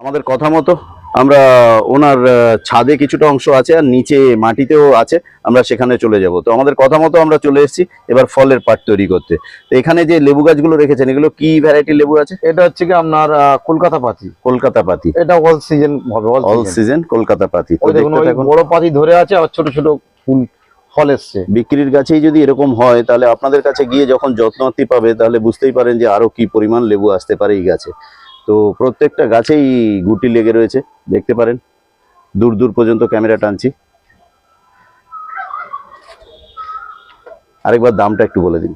আমাদের কথা মতো আমরা ওনার ছাদে কিছুটা অংশ আছে আর নিচে মাটিতেও আছে আমরা সেখানে চলে যাব। তো আমাদের কথা মতো আমরা চলে এসেছি এবার ফলের পাট তৈরি করতে। তো এখানে যে লেবু গাছগুলো রেখেছেন এগুলো কি ভ্যারাইটি লেবু আছে? এটা হচ্ছে কি আপনার কলকাতা পাতি। কলকাতা পাতি। এটা অল সিজন হবে অল সিজন কলকাতা পাতি। বড় পাতি ধরে আছে আর ছোট ছোট ফুল ফল এসছে। বিক্রির গাছেই যদি এরকম হয় তাহলে আপনাদের কাছে গিয়ে যখন যত্নআত্তি পাবে তাহলে বুঝতেই পারেন যে আরও কি পরিমাণ লেবু আসতে পারে এই গাছে। তো প্রত্যেকটা গাছেই গুটি লেগে রয়েছে দেখতে পারেন। দূর দূর পর্যন্ত ক্যামেরা টানছি। আরেকবার দামটা একটু বলে দিন।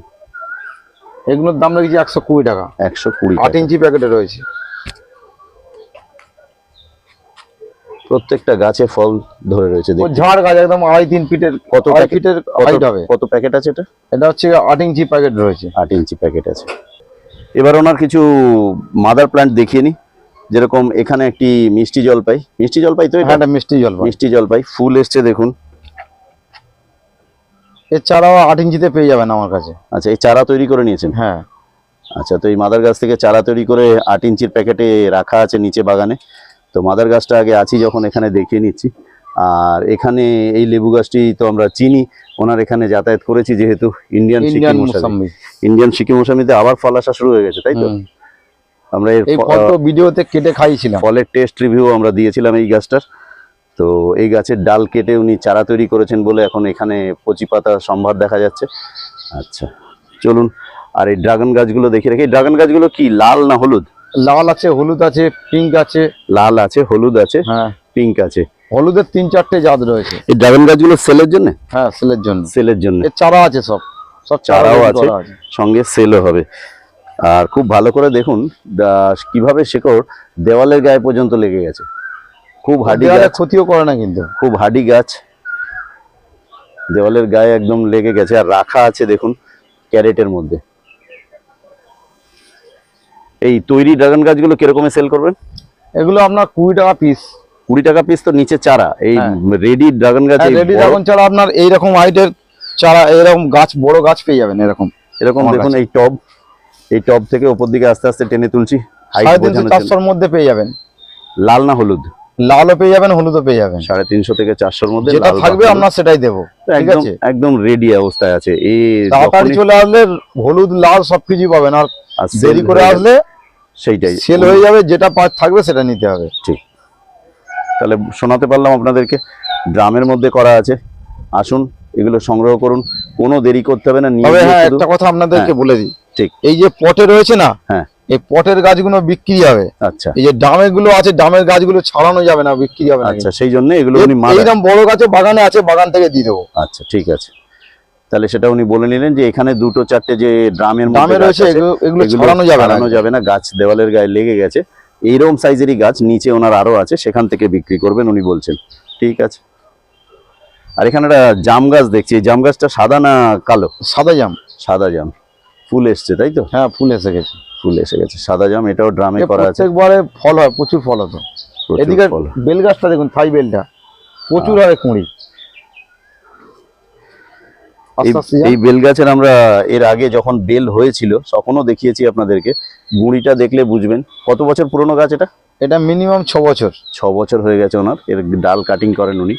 এগুলোর দাম রেখেছি একশো কুড়ি টাকা। একশো কুড়ি আট ইঞ্চি প্যাকেটে রয়েছে। প্রত্যেকটা গাছে ফল ধরে রয়েছে ঝাড় গাছ একদম আড়াই তিন ফিটের কত ফিটের হবে কত প্যাকেট আছে এটা? এটা হচ্ছে আট ইঞ্চি প্যাকেট রয়েছে। আট ইঞ্চি প্যাকেট আছে। এবার ওনার কিছু মাদার প্ল্যান্ট দেখিয়ে নিই যেরকম এখানে একটি মিষ্টি জলপাই। মিষ্টি জলপাই তো এটা? হ্যাঁ মিষ্টি জল পাই মিষ্টি জলপাই। ফুল এসছে দেখুন। এছাড়াও আট ইঞ্চিতে পেয়ে যাবেন আমার কাছে। আচ্ছা এই চারা তৈরি করে নিয়েছেন? হ্যাঁ। আচ্ছা তো এই মাদার গাছ থেকে চারা তৈরি করে আট ইঞ্চির প্যাকেটে রাখা আছে নিচে বাগানে। তো মাদার গাছটা আগে আছি যখন এখানে দেখিয়ে নিচ্ছি। আর এখানে এই লেবু গাছটি তো আমরা চিনি ওনার এখানে যাতায়াত করেছি যেহেতু ইন্ডিয়ান সিকিম মোসাম্বি ইন্ডিয়ান সিকিম মোসামিতে আবার ফল আসা শুরু হয়ে গেছে তাই তো? আমরা এর এই ফ- ফল তো ভিডিওতে কেটে খাইছিলাম ফলের টেস্ট রিভিউ আমরা দিয়েছিলাম এই গাছটার। তো এই গাছের ডাল কেটে উনি চারা তৈরি করেছেন বলে এখন এখানে কচি পাতা সম্ভার দেখা যাচ্ছে। আচ্ছা চলুন আর এই ড্রাগন গাছগুলো দেখে রাখি। ড্রাগন গাছগুলো কি লাল না হলুদ? লাল আছে হলুদ আছে পিঙ্ক আছে। লাল আছে হলুদ আছে হ্যাঁ। পিঙ্ক আছে। হলুদের তিন চারটে জাত রয়েছে। এই ড্রাগন গাছগুলো সেলের জন্য? হ্যাঁ সেলের জন্য। সেলের জন্য। এর চারা আছে সব। সব চারাও আছে। সঙ্গে সেলও হবে। আর খুব ভালো করে দেখুন কীভাবে শেকড় দেওয়ালের গায়ে পর্যন্ত লেগে গেছে। খুব হাডি গাছ। ক্ষতিও করে না কিন্তু। খুব হাডি গাছ। দেওয়ালের গায়ে একদম লেগে গেছে। আর রাখা আছে দেখুন ক্যারেটের মধ্যে। এই তৈরি ড্রাগন গাছগুলো কিরকমে সেল করবেন? এগুলো আপনার কুড়ি টাকা পিস কুড়ি টাকা পিস তো নিচে চারা এই। রেডি ড্রাগন গাছ রেডি ড্রাগন চারা আপনার এইরকম হাইটের চারা এরকম গাছ বড় গাছ পেয়ে যাবেন এরকম। এরকম দেখুন এই টব এই টব থেকে উপর দিকে আস্তে আস্তে টেনে তুলছি। চারশোর মধ্যে পেয়ে যাবেন। লাল না হলুদ? লালও পেয়ে যাবেন হলুদও পেয়ে যাবেন। সাড়ে তিনশো থেকে চারশোর মধ্যে যেটা থাকবে। আপনার সেটাই দেবো ঠিক আছে? একদম রেডি অবস্থায় আছে। এই তাড়াতাড়ি চলে আসলে হলুদ লাল সবকিছু পাবেন আর দেরি করে আসলে সেইটাই। সেল হয়ে যাবে যেটা থাকবে সেটা নিতে হবে। তাহলে শোনাতে পারলাম আপনাদেরকে। ড্রামের মধ্যে করা আছে। আসুন এগুলো সংগ্রহ করুন। কোনো দেরি করতে হবে না নিয়ে হ্যাঁ একটা কথা আপনাদেরকে বলে দিই। ঠিক। এই যে পটে রয়েছে না হ্যাঁ। এই পটের গাছগুলো বিক্রি হবে। আচ্ছা। এই যে ডামেরগুলো আছে ডামের গাছগুলো ছাড়ানো যাবে না বিক্রি হবে আচ্ছা সেই জন্য এগুলো উনি এইরকম বড় গাছে বাগানে আছে বাগান থেকে দিয়ে দেবো। আচ্ছা ঠিক আছে। তাহলে সেটা উনি বলে নিলেন যে এখানে দুটো চারটে যে ড্রামের মধ্যে রয়েছে এগুলো যাবে না। ছাড়ানো যাবে না গাছ দেওয়ালের গায়ে লেগে গেছে। এইরকম সাইজেরই গাছ নিচে ওনার আরও আছে সেখান থেকে বিক্রি করবেন উনি বলছেন। ঠিক আছে। আর এখানে একটা জাম গাছ দেখছি এই জাম গাছটা সাদা না কালো? সাদা জাম। সাদা জাম। ফুল এসছে তাই তো? হ্যাঁ ফুল এসে গেছে। ফুল এসে গেছে সাদা জাম এটাও ড্রামে করা আছে। একবারে ফল হয় প্রচুর ফল হতো। এদিকে। বেল গাছটা দেখুন থাই বেলটা। প্রচুর হয় কুঁড়ি। এই বেল গাছের আমরা এর আগে যখন বেল হয়েছিল তখনও দেখিয়েছি আপনাদেরকে। গুঁড়িটা দেখলে বুঝবেন। কত বছর পুরনো গাছ এটা? এটা মিনিমাম ছ বছর। ছ বছর হয়ে গেছে ওনার। এর ডাল কাটিং করেন উনি।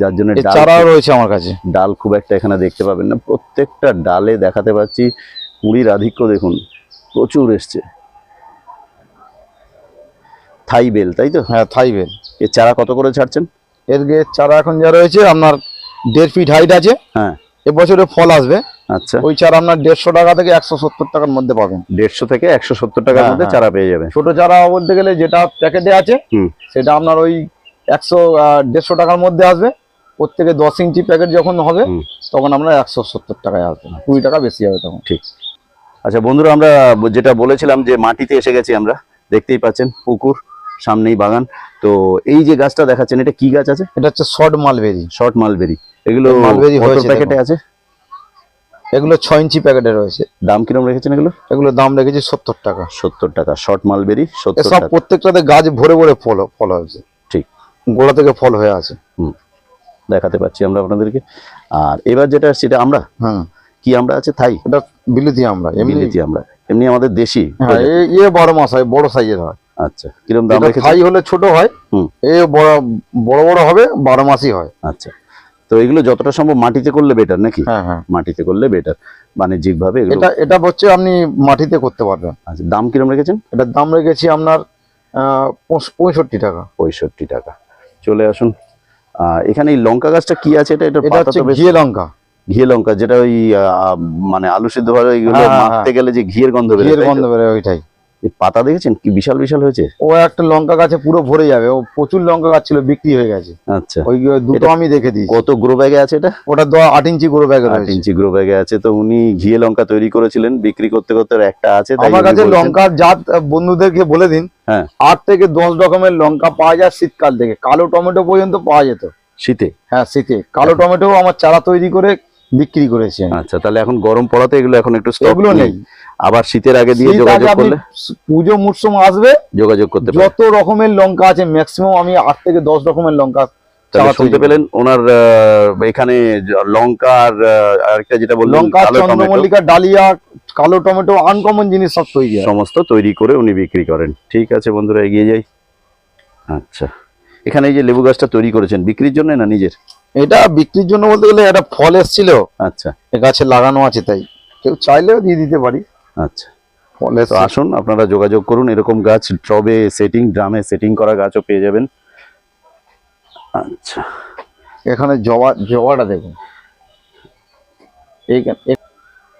যার জন্য চারাও রয়েছে আমার কাছে। ডাল খুব একটা এখানে দেখতে পাবেন না। প্রত্যেকটা ডালে দেখাতে পাচ্ছি কুড়ির আধিক্য দেখুন। প্রচুর এসছে। থাই বেল তাই তো? হ্যাঁ থাই বেল। এর চারা কত করে ছাড়ছেন? এর গে চারা এখন যা রয়েছে আপনার দেড় ফিট হাইট আছে। হ্যাঁ। এবছরে ফল আসবে। আচ্ছা। ওই চারা আপনার দেড়শো টাকা থেকে একশো সত্তর টাকার মধ্যে পাবেন। দেড়শো থেকে একশো সত্তর টাকার হ্যাঁ, মধ্যে হ্যাঁ। চারা পেয়ে যাবেন। ছোট চারা বলতে গেলে যেটা প্যাকেটে আছে। সেটা আপনার ওই একশো দেড়শো টাকার মধ্যে আসবে। প্রত্যেকে দশ ইঞ্চি প্যাকেট যখন হবে তখন আমরা একশো সত্তর টাকায় আসবে। কুড়ি টাকা বেশি হবে তখন। ঠিক। আচ্ছা বন্ধুরা আমরা যেটা বলেছিলাম যে মাটিতে এসে গেছি আমরা দেখতেই পাচ্ছেন পুকুর। সামনেই বাগান। তো এই যে গাছটা দেখাচ্ছেন এটা কি গাছ আছে? এটা হচ্ছে শর্ট মালবেরি। Short mulberry. এগুলো মালবেরি হয়েছে প্যাকেটে আছে? এগুলো ছয় ইঞ্চি প্যাকেটে রয়েছে। দাম কিরম রেখেছেন এগুলো? এগুলো দাম রেখেছি সত্তর টাকা। সত্তর টাকা। শর্ট মালবেরি সত্তর টাকা। প্রত্যেকটাতে গাছ ভরে ভরে ফল ফল হয়েছে। ঠিক। গোড়া থেকে ফল হয়ে আছে। দেখাতে পাচ্ছি আমরা আপনাদেরকে। আর এবার যেটা সেটা আমরা? হ্যাঁ। কি আমরা আছে? থাই? এটা বিলিতি আমরা বিলেতি আমরা। এমনি আমাদের দেশি হ্যাঁ এ বড় মাছ হয় বড় সাইজের হয়। আচ্ছা কিরম দাম এটা থাই হলে ছোট হয় হুম। এ বড় বড় বড় হবে বারো মাসই হয়। আচ্ছা তো এগুলো যতটা সম্ভব মাটিতে করলে বেটার নাকি? হ্যাঁ হ্যাঁ। মাটিতে করলে বেটার বাণিজ্যিক ভাবে এগুলো এটা এটা হচ্ছে আপনি মাটিতে করতে পারবেন। আচ্ছা দাম কিরম রেখেছেন? এটার দাম রেখেছি আপনার পঁয়ষট্টি টাকা। পঁয়ষট্টি টাকা। চলে আসুন। আহ, এখানে এই লঙ্কা গাছটা কি আছে? এটা এটা এটা হচ্ছে ঘিয়ে লঙ্কা। ঘিয়ে লঙ্কা যেটা ওই মানে আলু সিদ্ধ ভাবে এগুলো হ্যাঁ, হ্যাঁ, মাখতে গেলে যে ঘিয়ের গন্ধ বেরোয় ঘিয়ের গন্ধ বেরোয় ওইটাই। এই পাতা দেখেছেন? কি বিশাল বিশাল হয়েছে? ও একটা লঙ্কা গাছে পুরো ভরে যাবে। ও প্রচুর লঙ্কা গাছ ছিল বিক্রি হয়ে গেছে। আচ্ছা। ওই দুটো আমি দেখে দিয়েছি। কত গ্রো ব্যাগে আছে এটা? ওটা আট ইঞ্চি গরু ব্যাগে আট ইঞ্চি গ্রো ব্যাগে আছে। তো উনি ঘিয়ে লঙ্কা তৈরি করেছিলেন বিক্রি করতে করতে একটা আছে আমার কাছে লঙ্কার জাত বন্ধুদেরকে বলে দিন। হ্যাঁ। আট থেকে দশ রকমের লঙ্কা পাওয়া যায় শীতকাল থেকে। কালো টমেটো পর্যন্ত পাওয়া যেত। শীতে? হ্যাঁ শীতে। কালো টমেটো আমার চারা তৈরি করে বিক্রি করেছি। আচ্ছা তাহলে এখন গরম পড়াতে এগুলো এখন একটু স্টক এগুলো নেই। আবার শীতের আগে দিয়ে যোগাযোগ করলে? পুজো মরশুম আসবে যোগাযোগ করতে যত রকমের লঙ্কা আছে ম্যাক্সিমাম আমি আট থেকে দশ রকমের লঙ্কা তাহলে শুনতে পেলেন ওনার আহ, এখানে লঙ্কা আর আরেকটা যেটা বললেন লঙ্কা চন্দ্রমল্লিকা ডালিয়া কালো টমেটো আনকমন জিনিস সব তৈরি সমস্ত তৈরি করে উনি বিক্রি করেন। ঠিক আছে বন্ধুরা এগিয়ে যাই। আচ্ছা। এখানে এই যে লেবু গাছটা তৈরি করেছেন বিক্রির জন্য না নিজের? এটা বিক্রির জন্য বলতে গেলে একটা ফল এসেছিল। আচ্ছা। এ গাছে লাগানো আছে তাই। কেউ চাইলেও দিয়ে দিতে পারি। আচ্ছা। ফল তো আসুন আপনারা যোগাযোগ করুন। এরকম গাছ টবে সেটিং ড্রামে সেটিং করা গাছও পেয়ে যাবেন। আচ্ছা। এখানে জবা জবাটা দেখুন।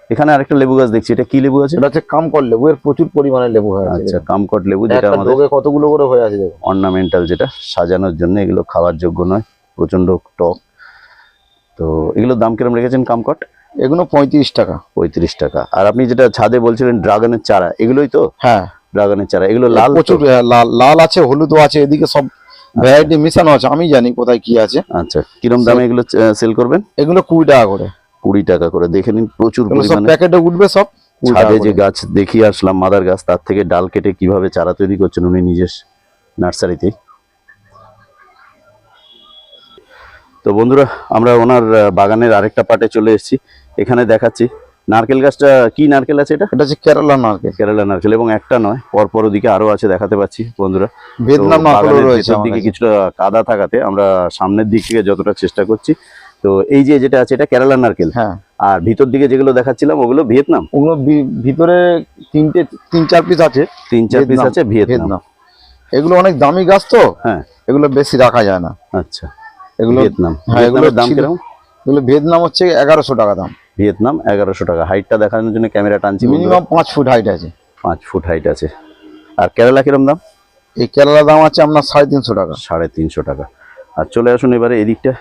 এখানে আরেকটা লেবু গাছ দেখছি। এটা কি লেবু আছে? এটা হচ্ছে কামকট লেবু। এর প্রচুর পরিমাণে লেবু হয় আচ্ছা কামকট লেবু যেটা আমাদের কতগুলো করে হয়ে আছে অর্নামেন্টাল যেটা সাজানোর জন্য এগুলো খাওয়ার যোগ্য নয়। প্রচণ্ড টক। তো এগুলোর দাম কিরম রেখেছেন কামকট? এগুলো পঁয়ত্রিশ টাকা। পঁয়ত্রিশ টাকা। আর আপনি যেটা ছাদে বলছিলেন ড্রাগনের চারা এগুলোই তো? হ্যাঁ। ড্রাগনের চারা এগুলো লাল প্রচুর লাল লাল আছে হলুদও আছে এদিকে সব ভ্যারাইটি মিশানো আছে আমি জানি কোথায় কি আছে। আচ্ছা কিরম দামে এগুলো সেল করবেন? এগুলো কুড়ি টাকা করে। কুড়ি টাকা করে দেখে নিন প্রচুর প্যাকেটে উঠবে সব ছাদে যে গাছ দেখিয়ে আসলাম মাদার গাছ তার থেকে ডাল কেটে কীভাবে চারা তৈরি করছেন উনি নিজের নার্সারিতে তো বন্ধুরা আমরা ওনার বাগানের আরেকটা পার্টে চলে এসেছি। এখানে দেখাচ্ছি নারকেল গাছটা কি নারকেল আছে এটা? এটা হচ্ছে কেরালা নারকেল। কেরালা নারকেল এবং একটা নয় পরপর ওদিকে আরও আছে দেখাতে পাচ্ছি বন্ধুরা। ভিয়েতনাম বাগানের রয়েছে ভেতর আমার দিকে কিছুটা কাদা থাকাতে আমরা সামনের দিক থেকে যতটা চেষ্টা করছি। তো এই যে যেটা আছে এটা কেরালা নারকেল। হ্যাঁ। আর ভিতর দিকে যেগুলো দেখাচ্ছিলাম ওগুলো ভিয়েতনাম? ওগুলো ভিতরে তিনটে তিন চার পিস আছে। তিন চার পিস আছে ভিয়েতনাম। এগুলো অনেক দামি গাছ তো। হ্যাঁ। এগুলো বেশি রাখা যায় না। আচ্ছা। এগুলো ভিয়েতনাম। হ্যাঁ, এগুলো দাম কীরকম? এগুলো ভিয়েতনাম হচ্ছে এগারোশো টাকা দাম। ভিয়েতনাম এগারোশো টাকা। হাইটটা দেখানোর জন্য ক্যামেরা টানছি মিনিমাম পাঁচ ফুট হাইট আছে। পাঁচ ফুট হাইট আছে। আর কেরালা কিরম দাম? এই কেরালা দাম আছে আপনার সাড়ে তিনশো টাকা। সাড়ে তিনশো টাকা। আর চলে আসুন এবারে এদিকটা।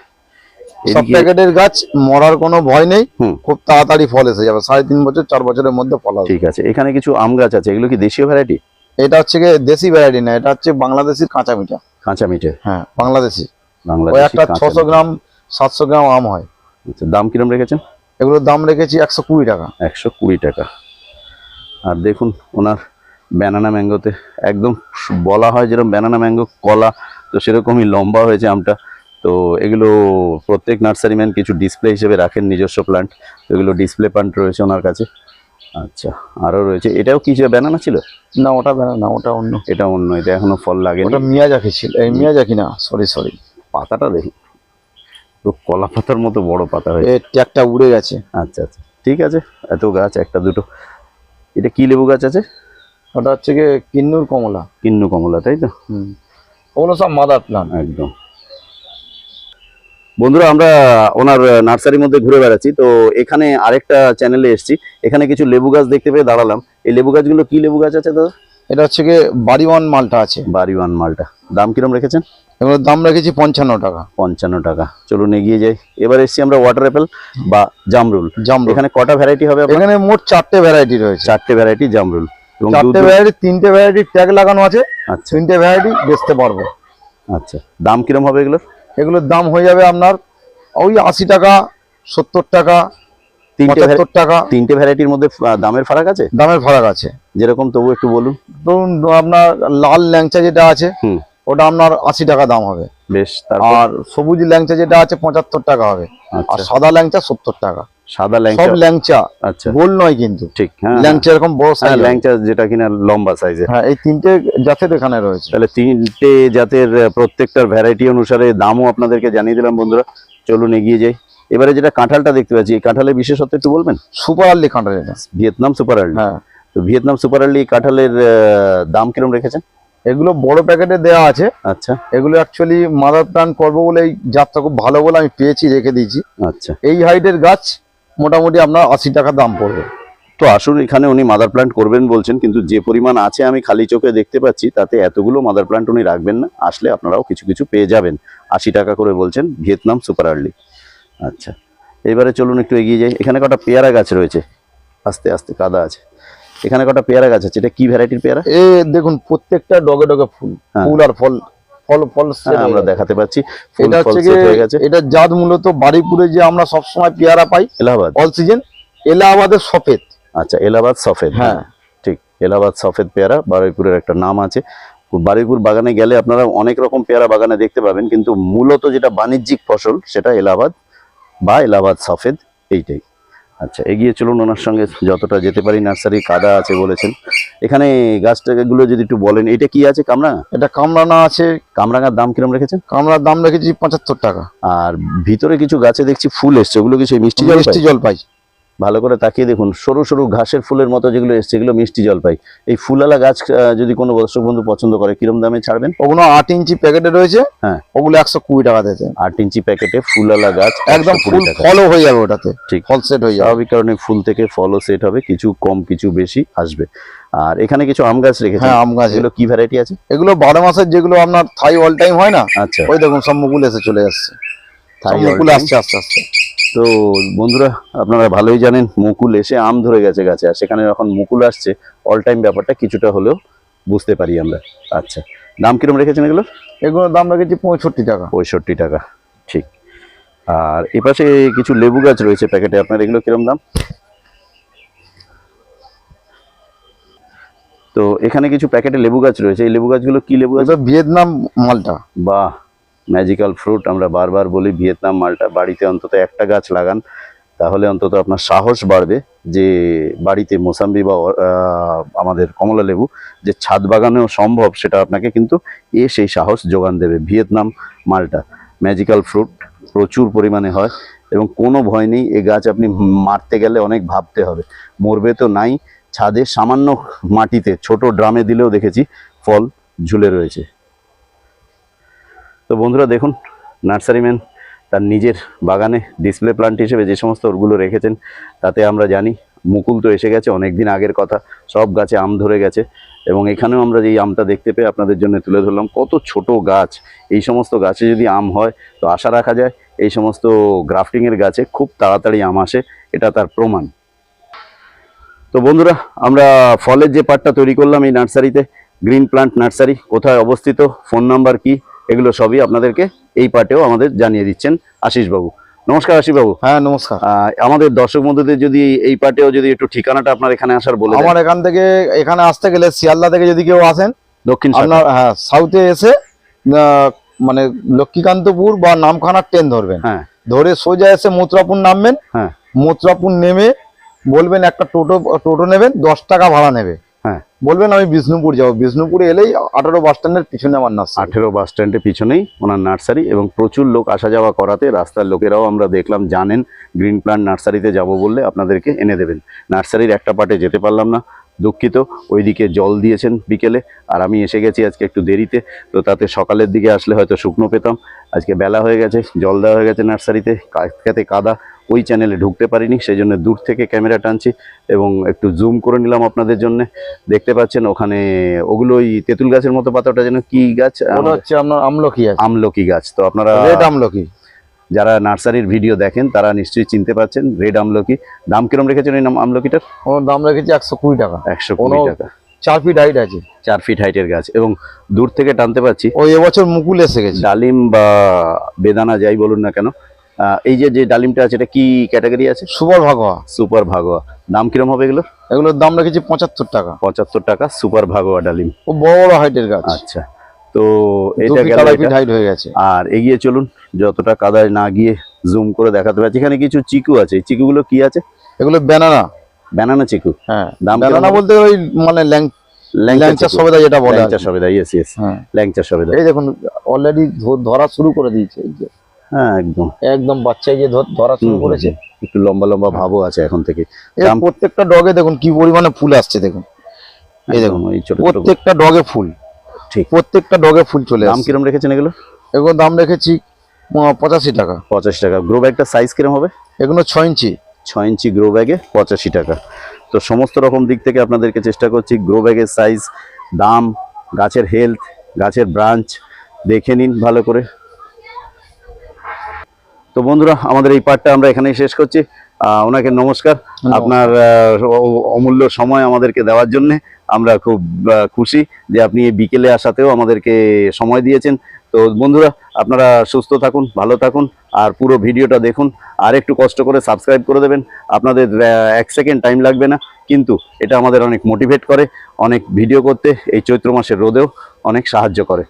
সব প্যাকেটের গাছ মরার কোনো ভয় নেই। খুব তাড়াতাড়ি ফল এসে যাবে। সাড়ে তিন বছর চার বছরের মধ্যে ফল আসবে। ঠিক আছে। এখানে কিছু আম গাছ আছে। এগুলো কি দেশীয় ভ্যারাইটি এটা হচ্ছে দেশি ভ্যারাইটি না এটা হচ্ছে বাংলাদেশির কাঁচা মিঠা। কাঁচা মিঠে। হ্যাঁ বাংলাদেশি। বাংলাদেশি একটা ছশো গ্রাম সাতশো গ্রাম আম হয়। আচ্ছা, দাম কিরম রেখেছেন? এগুলোর দাম রেখেছি একশো কুড়ি টাকা। একশো কুড়ি টাকা। আর দেখুন ওনার ব্যানানা ম্যাঙ্গোতে একদম বলা হয় যেরকম ব্যানানা ম্যাঙ্গো কলা তো সেরকমই লম্বা হয়েছে আমটা। তো এগুলো প্রত্যেক নার্সারি ম্যান কিছু ডিসপ্লে হিসেবে রাখেন নিজস্ব প্লান্ট এগুলো ডিসপ্লে প্লান্ট রয়েছে ওনার কাছে। আচ্ছা আরও রয়েছে। এটাও কি ব্যানানা ছিল? না ওটা বেনা না ওটা অন্য। এটা অন্য এটা এখনও ফল লাগে ওটা মিয়াজাকি ছিল এই মিয়াজাকি না সরি সরি পাতাটা দেখি। তো কলা পাতার মতো বড় পাতা হয়েছে। ট্যাগটা উড়ে গেছে। আচ্ছা আচ্ছা। ঠিক আছে এত গাছ একটা দুটো। এটা কি লেবু গাছ আছে? ওটা হচ্ছে গিয়ে কিন্নুর কমলা। কিন্নু কমলা তাই তো? হুম। ওগুলো সব মাদার প্লান্ট একদম। বন্ধুরা আমরা ওনার নার্সারির মধ্যে ঘুরে বেড়াচ্ছি। তো এখানে আরেকটা চ্যানেলে এসেছি। এখানে কিছু লেবু গাছ দেখতে পেয়ে দাঁড়ালাম। এই লেবু গাছগুলো কি লেবু গাছ আছে দাদা? এটা হচ্ছে গিয়ে বাড়িওয়ান মালটা আছে। বাড়িওয়ান মালটা। দাম কিরম রেখেছেন? এগুলোর দাম রেখেছি পঞ্চান্ন টাকা। পঞ্চান্ন টাকা। চলুন এগিয়ে যাই। এবার এসেছি আমরা ওয়াটার অ্যাপেল বা জামরুল। জামরুল। এখানে কটা ভ্যারাইটি হবে এখানে মোট চারটে ভ্যারাইটি রয়েছে। চারটে ভ্যারাইটি জামরুল। এবং চারটে ভ্যারাইটি তিনটে ভ্যারাইটির ট্যাগ লাগানো আছে। আচ্ছা। তিনটে ভ্যারাইটি বেচতে পারব। আচ্ছা। দাম কিরম হবে এগুলোর? এগুলোর দাম হয়ে যাবে আপনার ওই আশি টাকা সত্তর টাকা তিনটে টাকা। তিনটে ভ্যারাইটির মধ্যে দামের ফারাক আছে? দামের ফারাক আছে। যেরকম তবু একটু বলুন। ধরুন আপনার লাল ল্যাংচা যেটা আছে ওটা আপনার আশি টাকা দাম হবে। বেশ আর সবুজ ল্যাংচা যেটা আছে পঁচাত্তর টাকা হবে। আর আচ্ছা। সাদা ল্যাংচা সত্তর টাকা। সাদা সব ল্যাংচা। ল্যাংচা আচ্ছা। গোল নয় কিন্তু। ঠিক হ্যাঁ। ল্যাংচা এরকম বড় হ্যাঁ সাইজ ল্যাংচা যেটা কিনা লম্বা সাইজের হ্যাঁ এই তিনটে জাতের এখানে রয়েছে। তাহলে তিনটে জাতের প্রত্যেকটার ভ্যারাইটি অনুসারে দামও আপনাদেরকে জানিয়ে দিলাম বন্ধুরা। চলুন এগিয়ে যাই। এবারে যেটা কাঁঠালটা দেখতে পাচ্ছি এই কাঁঠালের বিশেষত্ব একটু বলবেন? সুপার আর্লি কাঁঠাল এটা। Vietnam super early. হ্যাঁ। তো ভিয়েতনাম সুপার আর্লি কাঁঠালের দাম কিরম রেখেছেন? এগুলো বড় প্যাকেটে দেওয়া আছে। আচ্ছা। এগুলো অ্যাকচুয়ালি মাদার প্ল্যান্ট করব বলে এই জাতটা খুব ভালো বলে আমি পেয়েছি রেখে দিয়েছি। আচ্ছা। এই হাইটের গাছ মোটামুটি আপনার আশি টাকা দাম পড়বে। তো আসুন এখানে উনি মাদার প্ল্যান্ট করবেন বলছেন কিন্তু যে পরিমাণ আছে আমি খালি চোখে দেখতে পাচ্ছি তাতে এতগুলো মাদার প্ল্যান্ট উনি রাখবেন না আসলে আপনারাও কিছু কিছু পেয়ে যাবেন। আশি টাকা করে বলছেন ভিয়েতনাম সুপার আর্লি আচ্ছা। এবারে চলুন একটু এগিয়ে যাই। এখানে কটা পেয়ারা গাছ রয়েছে। আস্তে আস্তে কাদা আছে। এখানে কটা পেয়ারা গাছ আছে এটা কি ভ্যারাইটির পেয়ারা? এ দেখুন প্রত্যেকটা ডগে ডগে ফুল হ্যাঁ। ফুল আর ফল ফল ফল হ্যাঁ, হয়ে আমরা দেখাতে পাচ্ছি এটা হচ্ছে হয়ে এটা জাত মূলত বাড়িপুরে যে আমরা সবসময় পেয়ারা পাই এলাহাবাদ। অল সিজন এলাহাবাদের সফেদ। আচ্ছা এলাহাবাদ সফেদ হ্যাঁ। ঠিক এলাহাবাদ সফেদ পেয়ারা বারুইপুরের একটা নাম আছে। বারুইপুর বাগানে গেলে আপনারা অনেক রকম পেয়ারা বাগানে দেখতে পাবেন কিন্তু মূলত যেটা বাণিজ্যিক ফসল সেটা এলাহাবাদ বা এলাহাবাদ সফেদ এইটাই। আচ্ছা এগিয়ে চলুন ওনার সঙ্গে যতটা যেতে পারি নার্সারি কাদা আছে বলেছেন। এখানে গাছটাগুলো যদি একটু বলেন এটা কি আছে কামরাঙা এটা কামরানা আছে। কামরাঙার দাম কিরম রেখেছেন? কামরার দাম রেখেছি পঁচাত্তর টাকা। আর ভিতরে কিছু গাছে দেখছি ফুল এসছে ওগুলো কিছু মিষ্টি জল মিষ্টি জল পাই ভালো করে তাকিয়ে দেখুন সরু সরু ঘাসের ফুলের মতো যেগুলো এসছে এগুলো মিষ্টি জল পাই এই ফুলালা গাছ যদি কোনো দর্শক বন্ধু পছন্দ করে কিরম দামে ছাড়বেন? ওগুলো আট ইঞ্চি প্যাকেটে রয়েছে হ্যাঁ। ওগুলো একশো কুড়ি টাকা দিতে আট ইঞ্চি প্যাকেটে ফুলালা গাছ একদম ফুল ফলও হয়ে যাবে ওটাতে ঠিক। ফল সেট হয়ে যাবে। স্বাভাবিক কারণে ফুল থেকে ফলও সেট হবে কিছু কম কিছু বেশি আসবে। আর এখানে কিছু আম গাছ রেখেছে হ্যাঁ আম গাছ। এগুলো কি ভ্যারাইটি আছে? এগুলো বারো মাসের যেগুলো আপনার থাই অল টাইম হয় না আচ্ছা। ওই দেখুন সব মুকুল এসে চলে যাচ্ছে all মুকুল। আসছে আস্তে আস্তে তো বন্ধুরা আপনারা ভালোই জানেন মুকুল এসে আম ধরে গেছে গাছে আর সেখানে যখন মুকুল আসছে অল টাইম ব্যাপারটা কিছুটা হলেও বুঝতে পারি আমরা। আচ্ছা দাম কিরম রেখেছেন এগুলো এগুলোর দাম রেখেছি পঁয়ষট্টি টাকা। পঁয়ষট্টি টাকা ঠিক। আর এপাশে কিছু লেবু গাছ রয়েছে প্যাকেটে আপনার এগুলো কিরম দাম? তো এখানে কিছু প্যাকেটে লেবু গাছ রয়েছে এই লেবু গাছগুলো কি লেবু গাছ? ভিয়েতনাম মালটা। বাহ ম্যাজিক্যাল ফ্রুট আমরা বারবার বলি, ভিয়েতনাম, মালটা, বাড়িতে অন্তত একটা গাছ লাগান, তাহলে অন্তত আপনার সাহস বাড়বে যে বাড়িতে মোসাম্বি বা আমাদের কমলা লেবু যে ছাদ বাগানেও সম্ভব সেটা আপনাকে কিন্তু এ সেই সাহস যোগান দেবে। ভিয়েতনাম, মালটা, ম্যাজিক্যাল ফ্রুট প্রচুর পরিমাণে হয় এবং কোনো ভয় নেই, এ গাছ আপনি মারতে গেলে অনেক ভাবতে হবে। মরবে তো নাই, ছাদে সামান্য মাটিতে, ছোট ড্রামে দিলেও দেখেছি ফল ঝুলে রয়েছে। তো বন্ধুরা দেখুন নার্সারিম্যান তার নিজের বাগানে ডিসপ্লে প্লান্ট হিসেবে যে সমস্ত ওরগুলো রেখেছেন, তাতে আমরা জানি মুকুল তো এসে গেছে অনেক দিন আগের কথা, সব গাছে আম ধরে গেছে এবং এখানেও আমরা যেই আমটা দেখতে পেয়ে আপনাদের জন্য তুলে ধরলাম, কত ছোট গাছ। এই সমস্ত গাছে যদি আম হয়, তো আশা রাখা যায় এই সমস্ত গ্রাফটিংয়ের গাছে খুব তাড়াতাড়ি আম আসে, এটা তার প্রমাণ। তো বন্ধুরা, আমরা ফলের যে পার্টটা তৈরি করলাম এই নার্সারিতে, গ্রিন প্লান্ট নার্সারি, কোথায় অবস্থিত, ফোন নাম্বার কি? এগুলো সবই আপনাদেরকে এই পার্টেও আমাদের জানিয়ে দিচ্ছেন আশিস বাবু নমস্কার আশিস বাবু হ্যাঁ নমস্কার। আমাদের দর্শক বন্ধুদের যদি এই পার্টেও যদি একটু ঠিকানাটা আপনার এখানে আসার বলে আমার এখান থেকে এখানে আসতে গেলে শিয়ালদা থেকে যদি কেউ আসেন দক্ষিণ। আপনার হ্যাঁ সাউথে এসে মানে লক্ষ্মীকান্তপুর বা নামখানার ট্রেন ধরবেন। হ্যাঁ। ধরে সোজা এসে মথুরাপুর নামবেন। হ্যাঁ। মথুরাপুর নেমে বলবেন একটা টোটো টোটো নেবেন দশ টাকা ভাড়া নেবে। বলবেন, আমি বিষ্ণুপুর যাব। বিষ্ণুপুরে এলেই আঠারো বাস স্ট্যান্ডের পিছনে আমার নার্সারি। আঠেরো বাস স্ট্যান্ডের পিছনেই ওনার নার্সারি এবং প্রচুর লোক আসা যাওয়া করাতে রাস্তার লোকেরাও আমরা দেখলাম, জানেন গ্রিন প্লান্ট নার্সারিতে যাব বললে আপনাদেরকে এনে দেবেন। নার্সারির একটা পার্টে যেতে পারলাম না, দুঃখিত। ওইদিকে জল দিয়েছেন বিকেলে, আর আমি এসে গেছি আজকে একটু দেরিতে, তো তাতে সকালের দিকে আসলে হয়তো শুকনো পেতাম। আজকে বেলা হয়ে গেছে, জল দেওয়া হয়ে গেছে নার্সারিতে খেতে কাদা ওই চ্যানেলে ঢুকতে পারিনি সেই জন্য দূর থেকে ক্যামেরা টানছি এবং একটু জুম করে নিলাম আপনাদের জন্য। দেখতে পাচ্ছেন ওখানে ওগুলো ওই তেঁতুল গাছের মতো পাতাটা যেন কি গাছ? হচ্ছে আপনার আমলকি আমলকি গাছ। তো আপনারা রেড আমলকি। যারা নার্সারির ভিডিও দেখেন তারা নিশ্চয়ই চিনতে পারছেন রেড আমলকি। দাম কিরম রেখেছেন এই নাম আমলকিটার? ওর দাম রেখেছি একশো কুড়ি টাকা। একশো কুড়ি টাকা। চার ফিট হাইট আছে। চার ফিট হাইটের গাছ। এবং দূর থেকে টানতে পাচ্ছি ওই এবছর মুকুল এসে গেছে। ডালিম বা বেদানা যাই বলুন না কেন এই যে যে ডালিমটা আছে এটা কি ক্যাটাগরি আছে? সুপার ভাগোয়া। সুপার ভাগোয়া। দাম কিরম হবে এগুলো? এগুলোর দাম রেখেছি পঁচাত্তর টাকা। পঁচাত্তর টাকা সুপার ভাগোয়া ডালিম। ও বড় বড় হাইটের গাছ। আচ্ছা। তো এটা হাইট হয়ে গেছে। আর এগিয়ে চলুন যতটা কাদায় না গিয়ে জুম করে দেখাতে পারছি। এখানে কিছু চিকু আছে। এই চিকুগুলো কি আছে? এগুলো ব্যানানা। ব্যানানা চিকু। হ্যাঁ। দাম ব্যানানা বলতে ওই মানে ল্যাং- ল্যাংচা। সবেদা যেটা বলে ল্যাংচা সবেদা ইয়েস ইয়েস হ্যাঁ। ল্যাংচা সবেদা। এই দেখুন অলরেডি ধরা শুরু করে দিয়েছে এই যে। হ্যাঁ একদম। একদম বাচ্চা এই যে ধরা শুরু করেছে। একটু লম্বা লম্বা ভাবও আছে এখন থেকে। প্রত্যেকটা ডগে দেখুন কি পরিমাণে ফুল আসছে দেখুন। এই দেখুন এই ছোট প্রত্যেকটা ডগে ফুল। ঠিক। প্রত্যেকটা ডগে ফুল চলে দাম কিরম রেখেছেন এগুলো? এগুলো দাম রেখেছি পঁচাশি টাকা। পঁচাশি টাকা। গ্রো ব্যাগটার সাইজ কিরম হবে? এগুলো ইঞ্চি। ছয় ইঞ্চি গ্রো ব্যাগে পঁচাশি টাকা। তো সমস্ত রকম দিক থেকে আপনাদেরকে চেষ্টা করছি গ্রো ব্যাগের সাইজ দাম গাছের হেলথ গাছের ব্রাঞ্চ দেখে নিন ভালো করে। তো বন্ধুরা আমাদের এই পার্টটা আমরা এখানেই শেষ করছি। ওনাকে নমস্কার। আপনার অমূল্য সময় আমাদেরকে দেওয়ার জন্য আমরা খুব খুশি যে আপনি বিকেলে আসাতেও আমাদেরকে সময় দিয়েছেন। তো বন্ধুরা আপনারা সুস্থ থাকুন ভালো থাকুন আর পুরো ভিডিওটা দেখুন। আর একটু কষ্ট করে সাবস্ক্রাইব করে দেবেন। আপনাদের এক সেকেন্ড টাইম লাগবে না কিন্তু এটা আমাদের অনেক মোটিভেট করে অনেক ভিডিও করতে এই চৈত্র মাসের রোদেও অনেক সাহায্য করে।